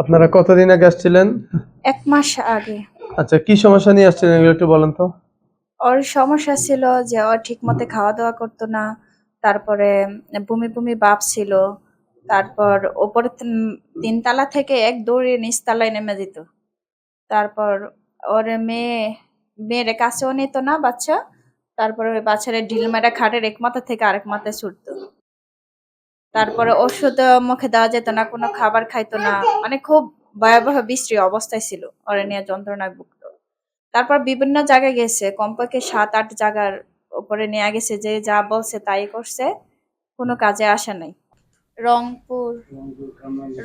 আপনারা কতদিন আগে আসছিলেন? এক মাস আগে। আচ্ছা কি সমস্যা নিয়ে আসছিলেন এগুলো একটু বলেন তো। ওর সমস্যা ছিল যে ও ঠিক মতো খাওয়া দাওয়া করতো না তারপরে বমি বমি ভাব ছিল তারপর ওপরে তিন- তিনতলা থেকে এক দৌড়ে নিচতলায় নেমে যেত। তারপর ওর মেয়ে মেয়ের কাছেও নিত না বাচ্চা তারপরে বাচ্চারা ঢিল মেরা খাটের এক মাথা থেকে আরেক মাথায় ছুটতো। তারপরে ওষুধ মুখে দেওয়া যেত না কোনো খাবার খাইতো না। মানে খুব ভয়াবহ বিশ্রী অবস্থায় ছিল ওরে নিয়ে যন্ত্রণায় ভুগতো তারপর বিভিন্ন জায়গায় গেছে কমপক্ষে সাত আট জায়গার উপরে নিয়ে গেছে যে যা বলছে তাই করছে কোনো কাজে আসে নাই। রংপুর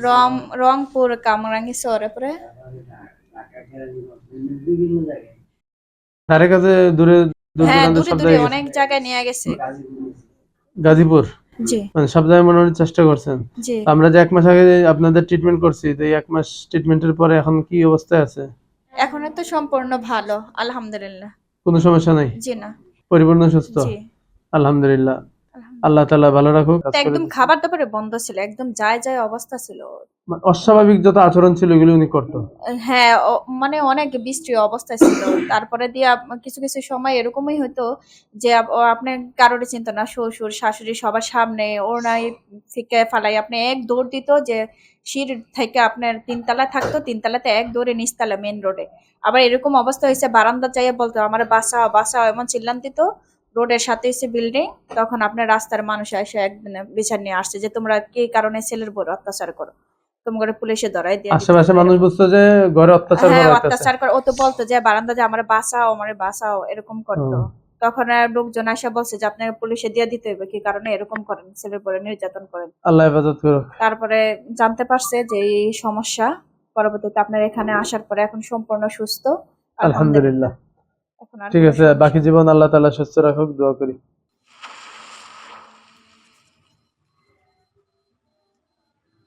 রং রংপুর কামরাঙ্গি শহরে পরে ধারে কাছে দূরে হ্যাঁ দূরে দূরে অনেক জায়গায় নিয়ে গেছে। গাজীপুর। জি। মানে সব জায়গায় মনে চেষ্টা করছেন। আমরা যে এক মাস আগে আপনাদের ট্রিটমেন্ট করছি তো এক মাস ট্রিটমেন্টের পরে এখন কি অবস্থায় আছে? এখন তো সম্পূর্ণ ভালো আলহামদুলিল্লাহ। কোনো সমস্যা নাই? জি না। পরিপূর্ণ সুস্থ? আলহামদুলিল্লাহ। আল্লাহ তাআলা ভালো রাখুক। একদম খাবার দাবারে বন্ধ ছিল একদম যায় যায় অবস্থা ছিল। মানে অস্বাভাবিক যত আচরণ ছিল, এগুলো উনি করতো হ্যাঁ মানে অনেক বৃষ্টি অবস্থায় ছিল। তারপরে দিয়ে কিছু কিছু সময় এরকমই হতো যে আপ- আপনি কারোর চিন্তা না, শ্বশুর, শাশুড়ি সবার সামনে ওর নাই ফিকে ফালাই আপনি এক দৌড় দিত যে সিঁড়ি থেকে আপনার তিনতলা থাকতো, তিনতলাতে এক দৌড়ে নিচতলা মেন রোডে আবার এরকম অবস্থা হয়েছে, বারান্দা চাইয়ে বলতো, আমার বাসা বাসাও এমন চিল্লান দিত। রোডের সাথে এসে বিল্ডিং তখন আপনার রাস্তার মানুষ এসে একদিন বিচার নিয়ে আসছে যে তোমরা কি কারণে ছেলের বড় অত্যাচার করো? পুলিশে ধরাই দিয়ে আশেপাশে মানুষ বুঝতো যে ঘরে অত্যাচার হ্যাঁ করা অত্যাচার করে ও তো বলতো যে বারান্দা যে আমার বাসাও আমার বাসাও এরকম করতো। তখন লোকজন বলছে যে আপনাকে পুলিশে দিয়ে দিতে হবে কি কারণে? এরকম করেন ছেলের পরে নির্যাতন করেন। আল্লাহ হেফাজত করুক। তারপরে জানতে পারছে যে এই সমস্যা পরবর্তীতে আপনার এখানে আসার পরে এখন সম্পূর্ণ সুস্থ। আলহামদুলিল্লাহ। ঠিক আছে বাকি জীবন আল্লাহ তাআলা সুস্থ রাখুক দোয়া করি।